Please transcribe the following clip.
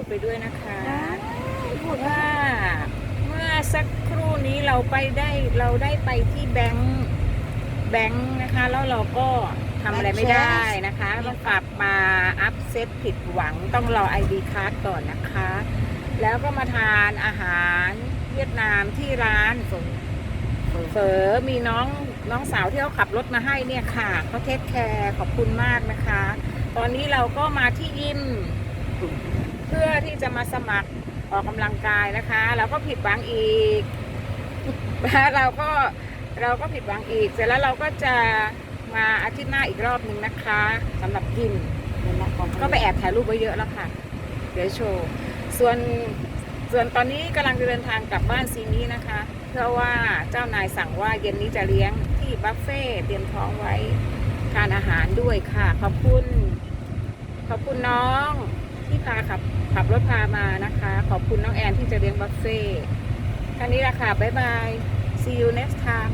พูดไปด้วยนะคะ พูดว่าเมื่อสักครู่นี้เราไปได้เราได้ไปที่แบงค์แบงค์นะคะ แล้วเราก็ทำอะไรไม่ได้นะคะต้องกลับมาอัพเซตผิดหวังต้องรอ ID คาร์ดก่อนนะคะ แล้วก็มาทานอาหารเวียดนามที่ร้านเฝอมีน้องน้องสาวที่เขาขับรถมาให้เนี่ยค่ะเขาเทคแคร์ขอบคุณมากนะคะ ตอนนี้เราก็มาที่ยิมเพื่ อที่จะมาสมัครออกกำลังกายนะคะ เราก็ผิดหวังอีกเราก็เราก็ผิดหวังอีก เสร็จแล้วเราก็จะมาอาทิตย์หน้าอีกรอบหนึ่งนะคะสำหรับยิมก็ไปแอบถ่ายรูปไว้เยอะแล้วค่ะ เดี๋ยวโชว์ส่วนส่วนตอนนี้กำลังจะเดินทางกลับบ้านซีนี้นะคะ เพราะว่าเจ้านายสั่งว่าเย็นนี้จะเลี้ยงที่บัฟเฟ่เตรียมท้องไว้ทานอาหารด้วยค่ะ ขอบคุณ ขอบคุณน้อง ขับขับรถพามานะคะ ขอบคุณน้องแอนที่จะเลี้ยงบัฟเฟ่ท่านี้ละค่ะ บ๊ายบาย see you next time